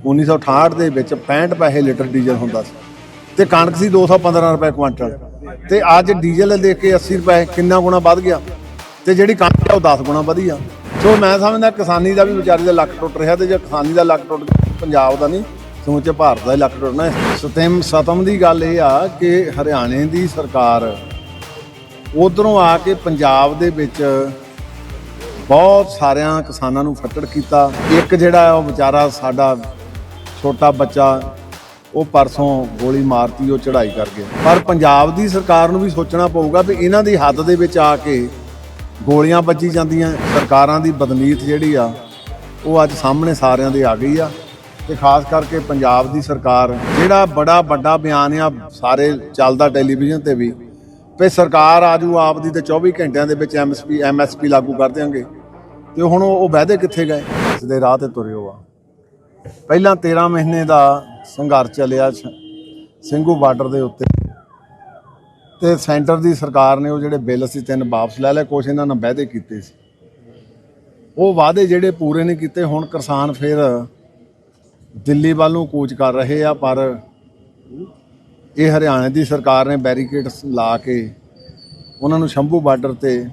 1968 ਦੇ ਵਿੱਚ 65 ਪੈਸੇ ਲੀਟਰ ਡੀਜ਼ਲ ਹੁੰਦਾ ਸੀ। ਤੇ ਕਣਕ ਸੀ 215 ਰੁਪਏ ਕੁਇੰਟਲ ਤੇ ਅੱਜ ਡੀਜ਼ਲ ਦੇ ਕੇ 80 ਰੁਪਏ ਕਿੰਨਾ ਗੁਣਾ ਵੱਧ ਗਿਆ। ਤੇ ਜਿਹੜੀ ਕਣਕ ਆ ਉਹ 10 ਗੁਣਾ ਵਧੀ ਆ ਸੋ ਮੈਂ ਸਮਝਦਾ ਕਿਸਾਨੀ ਦਾ ਵੀ ਵਿਚਾਰੀ ਦਾ ਲੱਕ ਟੁੱਟ ਰਿਹਾ ਤੇ ਜੇ ਕਿਸਾਨੀ ਦਾ ਲੱਕ ਟੁੱਟ ਗਿਆ, ਪੰਜਾਬ ਦਾ ਨਹੀਂ, ਸਮੁੱਚੇ ਭਾਰਤ ਦਾ ਹੀ ਲੱਕ ਟੁੱਟਣਾ ਹੈ। ਸਤਮ ਸਤਮ ਦੀ ਗੱਲ ਇਹ ਆ ਕਿ ਹਰਿਆਣੇ ਦੀ ਸਰਕਾਰ ਉਧਰੋਂ ਆ ਕੇ ਪੰਜਾਬ ਦੇ ਵਿੱਚ ਬਹੁਤ ਸਾਰਿਆਂ ਕਿਸਾਨਾਂ ਨੂੰ ਫੱਟੜ ਕੀਤਾ। ਇੱਕ ਜਿਹੜਾ ਉਹ ਵਿਚਾਰਾ ਸਾਡਾ ਛੋਟਾ ਬੱਚਾ, ਉਹ ਪਰਸੋਂ ਗੋਲੀ ਮਾਰਤੀ, ਉਹ ਚੜ੍ਹਾਈ ਕਰ ਗਿਆ। ਪਰ ਪੰਜਾਬ ਦੀ ਸਰਕਾਰ ਨੂੰ ਵੀ ਸੋਚਣਾ ਪਊਗਾ ਵੀ ਇਹਨਾਂ ਦੀ ਹੱਦ ਦੇ ਵਿੱਚ ਆ ਕੇ ਗੋਲੀਆਂ ਵੱਜੀ ਜਾਂਦੀਆਂ। ਸਰਕਾਰਾਂ ਦੀ ਬਦਨੀਤ ਜਿਹੜੀ ਆ, ਉਹ ਅੱਜ ਸਾਹਮਣੇ ਸਾਰਿਆਂ ਦੇ ਆ ਗਈ ਆ। ਤੇ ਖਾਸ ਕਰਕੇ ਪੰਜਾਬ ਦੀ ਸਰਕਾਰ, ਜਿਹੜਾ ਬੜਾ ਵੱਡਾ ਬਿਆਨ ਆ, ਸਾਰੇ ਚੱਲਦਾ ਟੈਲੀਵਿਜ਼ਨ ਤੇ ਵੀ ਵੀ ਸਰਕਾਰ ਆਜੂ ਆਪ ਦੀ ਤੇ 24 ਘੰਟਿਆਂ ਦੇ ਵਿੱਚ ਐਮਐਸਪੀ ਐਮਐਸਪੀ ਲਾਗੂ ਕਰ ਦਿਆਂਗੇ। ਤੇ ਹੁਣ ਉਹ ਉਹ ਵਾਅਦੇ ਕਿੱਥੇ ਗਏ? ਇਸ ਦੇ ਰਾਹ ਤੇ ਤੁਰੇ ਹੋ ਆ। ਪਹਿਲਾਂ 13 ਮਹੀਨੇ ਦਾ ਸੰਘਰਸ਼ ਚੱਲਿਆ ਸ- ਸਿੰਘੂ ਬਾਰਡਰ ਦੇ ਉੱਤੇ। ਤੇ ਸੈਂਟਰ ਦੀ ਸਰਕਾਰ ਨੇ ਉਹ ਜਿਹੜੇ ਬਿੱਲ ਸੀ ਤਿੰਨ ਵਾਪਸ ਲੈ ਲਏ, ਕੁਛ ਇਹਨਾਂ ਨਾਲ ਵਾਅਦੇ ਕੀਤੇ ਸੀ। ਉਹ ਵਾਅਦੇ ਜਿਹੜੇ ਪੂਰੇ ਨਹੀਂ ਕੀਤੇ, ਹੁਣ ਕਿਸਾਨ ਫਿਰ ਦਿੱਲੀ ਵੱਲ ਨੂੰ ਕੂਚ ਕਰ ਰਹੇ ਆ, ਪਰ ਇਹ ਹਰਿਆਣਾ ਦੀ ਸਰਕਾਰ ਨੇ ਬੈਰੀਕੇਡਸ ਲਾ ਕੇ ਉਹਨਾਂ ਨੂੰ ਸ਼ੰਭੂ ਬਾਰਡਰ ਤੇ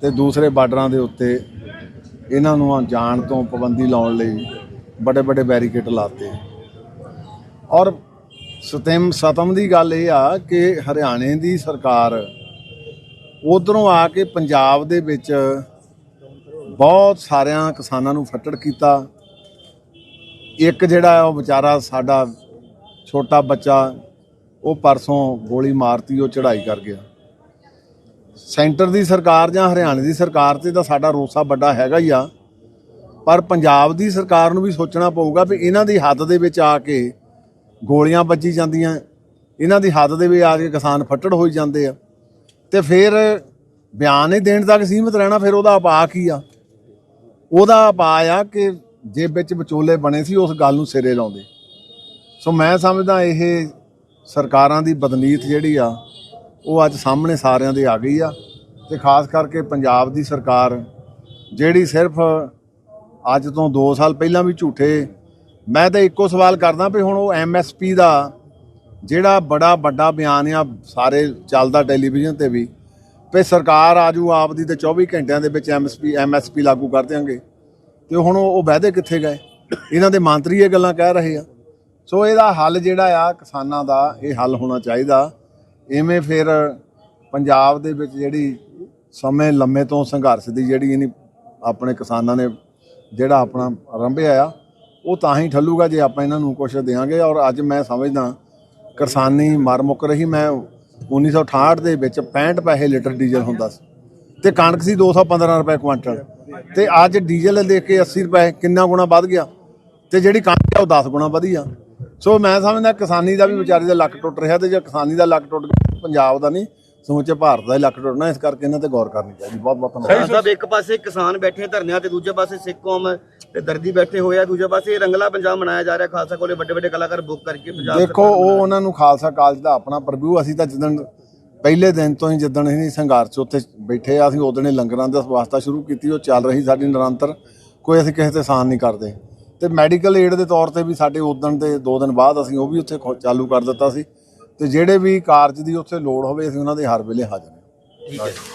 ਤੇ ਦੂਸਰੇ ਬਾਰਡਰਾਂ ਦੇ ਉੱਤੇ ਇਹਨਾਂ ਨੂੰ ਜਾਣ ਤੋਂ ਪਾਬੰਦੀ ਲਾਉਣ ਲਈ ਵੱਡੇ ਵੱਡੇ ਬੈਰੀਕੇਡ ਲਾਤੇ। ਔਰ ਸਤਮ ਸਤਮ ਦੀ ਗੱਲ ਇਹ ਆ ਕਿ ਹਰਿਆਣੇ ਦੀ ਸਰਕਾਰ ਉਧਰੋਂ ਆ ਕੇ ਪੰਜਾਬ ਦੇ ਵਿੱਚ ਬਹੁਤ ਸਾਰਿਆਂ ਕਿਸਾਨਾਂ ਨੂੰ ਫੱਟੜ ਕੀਤਾ। ਇੱਕ ਜਿਹੜਾ ਉਹ ਵਿਚਾਰਾ ਸਾਡਾ ਛੋਟਾ ਬੱਚਾ, ਉਹ ਪਰਸੋਂ ਗੋਲੀ ਮਾਰਤੀ, ਉਹ ਚੜ੍ਹਾਈ ਕਰ ਗਿਆ। ਸੈਂਟਰ ਦੀ ਸਰਕਾਰ ਜਾਂ ਹਰਿਆਣੇ ਦੀ ਸਰਕਾਰ ਤੇ ਤਾਂ ਸਾਡਾ ਰੋਸਾ ਵੱਡਾ ਹੈਗਾ ਹੀ ਆ। ਪਰ ਪੰਜਾਬ ਦੀ ਸਰਕਾਰ ਨੂੰ ਵੀ ਸੋਚਣਾ ਪਊਗਾ ਵੀ ਇਹਨਾਂ ਦੀ ਹੱਦ ਦੇ ਵਿੱਚ ਆ ਕੇ ਗੋਲੀਆਂ ਵੱਜੀ ਜਾਂਦੀਆਂ, ਇਹਨਾਂ ਦੀ ਹੱਦ ਦੇ ਵਿੱਚ ਆ ਕੇ ਕਿਸਾਨ ਫੱਟੜ ਹੋਈ ਜਾਂਦੇ ਆ। ਤੇ ਫਿਰ ਬਿਆਨ ਹੀ ਦੇਣ ਤੱਕ ਸੀਮਿਤ ਰਹਿਣਾ, ਫਿਰ ਉਹਦਾ ਉਪਾਅ ਕੀ ਆ? ਉਹਦਾ ਉਪਾਅ ਆ ਕਿ ਜੇ ਵਿੱਚ ਵਿਚੋਲੇ ਬਣੇ ਸੀ, ਉਸ ਗੱਲ ਨੂੰ ਸਿਰੇ ਲਾਉਂਦੇ। ਸੋ ਮੈਂ ਸਮਝਦਾ ਇਹ ਸਰਕਾਰਾਂ ਦੀ ਬਦਨੀਤ ਜਿਹੜੀ ਆ, ਉਹ ਅੱਜ ਸਾਹਮਣੇ ਸਾਰਿਆਂ ਦੇ ਆ ਗਈ ਆ। ਤੇ ਖਾਸ ਕਰਕੇ ਪੰਜਾਬ ਦੀ ਸਰਕਾਰ, ਜਿਹੜੀ ਸਿਰਫ ਅੱਜ ਤੋਂ 2 ਸਾਲ ਪਹਿਲਾਂ ਵੀ ਝੂਠੇ। ਮੈਂ ਤਾਂ ਇੱਕੋ ਸਵਾਲ ਕਰਦਾ ਵੀ ਹੁਣ ਉਹ ਐਮਐਸਪੀ ਦਾ ਜਿਹੜਾ ਬੜਾ ਵੱਡਾ ਬਿਆਨ ਆ ਸਾਰੇ ਚੱਲਦਾ ਟੈਲੀਵਿਜ਼ਨ ਤੇ ਵੀ ਵੀ ਸਰਕਾਰ ਆਜੂ ਆਪ ਦੀ ਤੇ 24 ਘੰਟਿਆਂ ਦੇ ਵਿੱਚ ਐਮਐਸਪੀ ਐਮਐਸਪੀ ਲਾਗੂ ਕਰ ਦਿਆਂਗੇ। ਤੇ ਹੁਣ ਉਹ ਉਹ ਵਾਅਦੇ ਕਿੱਥੇ ਗਏ? ਇਹਨਾਂ ਦੇ ਮੰਤਰੀ ਇਹ ਗੱਲਾਂ ਕਹਿ ਰਹੇ ਆ। ਸੋ ਇਹਦਾ ਹੱਲ ਜਿਹੜਾ ਆ ਕਿਸਾਨਾਂ ਦਾ, ਇਹ ਹੱਲ ਹੋਣਾ ਚਾਹੀਦਾ। ਐਵੇਂ ਫਿਰ ਪੰਜਾਬ ਦੇ ਵਿੱਚ ਜਿਹੜੀ ਸਮੇਂ ਲੰਮੇ ਤੋਂ ਸੰਘਰਸ਼ ਦੀ ਜਿਹੜੀ ਇਹਨੀ ਆਪਣੇ ਕਿਸਾਨਾਂ ਨੇ ਜਿਹੜਾ ਆਪਣਾ ਆਰੰਭਿਆ ਆ, ਉਹ ਤਾਂ ਹੀ ਠੱਲੂਗਾ ਜੇ ਆਪਾਂ ਇਹਨਾਂ ਨੂੰ ਕੁਝ ਦੇਵਾਂਗੇ ਔਰ ਅੱਜ ਮੈਂ ਸਮਝਦਾ ਕਿਸਾਨੀ ਮਰ ਮੁੱਕ ਰਹੀ। ਮੈਂ 1968 ਦੇ ਵਿੱਚ 65 ਪੈਸੇ ਲੀਟਰ ਡੀਜ਼ਲ ਹੁੰਦਾ ਸੀ। ਤੇ ਕਣਕ ਸੀ 215 ਰੁਪਏ ਕੁਇੰਟਲ ਤੇ ਅੱਜ ਡੀਜ਼ਲ ਦੇਖ ਕੇ 80 ਰੁਪਏ ਕਿੰਨਾ ਗੁਣਾ ਵੱਧ ਗਿਆ। ਤੇ ਜਿਹੜੀ ਕਣਕ ਆ, ਉਹ 10 ਗੁਣਾ ਵਧੀ ਆ। ਸੋ ਮੈਂ ਸਮਝਦਾ ਕਿਸਾਨੀ ਦਾ ਵੀ ਵਿਚਾਰੀ ਦਾ ਲੱਕ ਟੁੱਟ ਰਿਹਾ ਤੇ ਜੇ ਕਿਸਾਨੀ ਦਾ ਲੱਕ ਟੁੱਟ ਗਿਆ, ਪੰਜਾਬ ਦਾ ਨਹੀਂ। ਸਮੁੱਚੇ ਭਾਰਤ ਦਾ ਹੀ ਲੱਕ ਟੁੱਟਣਾ ਇਸ ਕਰਕੇ ਇਹਨਾਂ ਤੇ ਗੌਰ ਕਰਨੀ ਚਾਹੀਦੀ ਬਹੁਤ ਬਹੁਤ ਧੰਨਵਾਦ। ਸਾਹਿਬ ਇੱਕ ਪਾਸੇ ਕਿਸਾਨ ਬੈਠੇ ਧਰਨਿਆਂ ਤੇ ਦੂਜੇ ਪਾਸੇ ਸਿੱਖ ਕੌਮ ਤੇ ਦਰਦੀ ਬੈਠੇ ਹੋਏ ਆ ਦੂਜੇ ਪਾਸੇ ਰੰਗਲਾ ਪੰਜਾਬ ਮਨਾਇਆ ਜਾ ਰਿਹਾ ਖਾਲਸਾ ਕੋਲੇ ਵੱਡੇ ਵੱਡੇ ਕਲਾਕਾਰ ਬੁੱਕ ਕਰਕੇ ਪੰਜਾਬ ਦੇਖੋ ਉਹ ਉਹਨਾਂ ਨੂੰ ਖਾਲਸਾ ਕਾਲਜ ਦਾ ਆਪਣਾ ਪ੍ਰਭੂ ਅਸੀਂ ਤਾਂ ਜਿੱਦਣ ਪਹਿਲੇ ਦਿਨ ਤੋਂ ਹੀ ਜਿੱਦਣ ਅਸੀਂ ਸੰਘਰਸ਼ ਉੱਥੇ ਬੈਠੇ ਆ ਅਸੀਂ ਉਦੋਂ ਹੀ ਲੰਗਰਾਂ ਦਾ ਵਾਸਤਾ ਸ਼ੁਰੂ ਕੀਤੀ ਉਹ ਚੱਲ ਰਹੀ ਸਾਡੀ ਨਿਰੰਤਰ ਕੋਈ ਅਸੀਂ ਕਿਸੇ ਤੇ ਸਾਨ ਨਹੀਂ ਕਰਦੇ। ਤੇ ਮੈਡੀਕਲ ਏਡ ਦੇ ਤੌਰ ਤੇ ਵੀ ਸਾਡੇ ਉਦੋਂ ਦੇ 2 ਦਿਨ ਬਾਅਦ ਅਸੀਂ ਉਹ ਵੀ ਉੱਥੇ ਚਾਲੂ ਕਰ ਦਿੱਤਾ ਸੀ। ਤੇ ਜਿਹੜੇ ਵੀ ਕਾਰਜ ਦੀ ਉੱਥੇ ਲੋੜ ਹੋਵੇ, ਅਸੀਂ ਉਹਨਾਂ ਦੇ ਹਰ ਵੇਲੇ ਹਾਜ਼ਰ ਹਾਂ। ਠੀਕ ਹੈ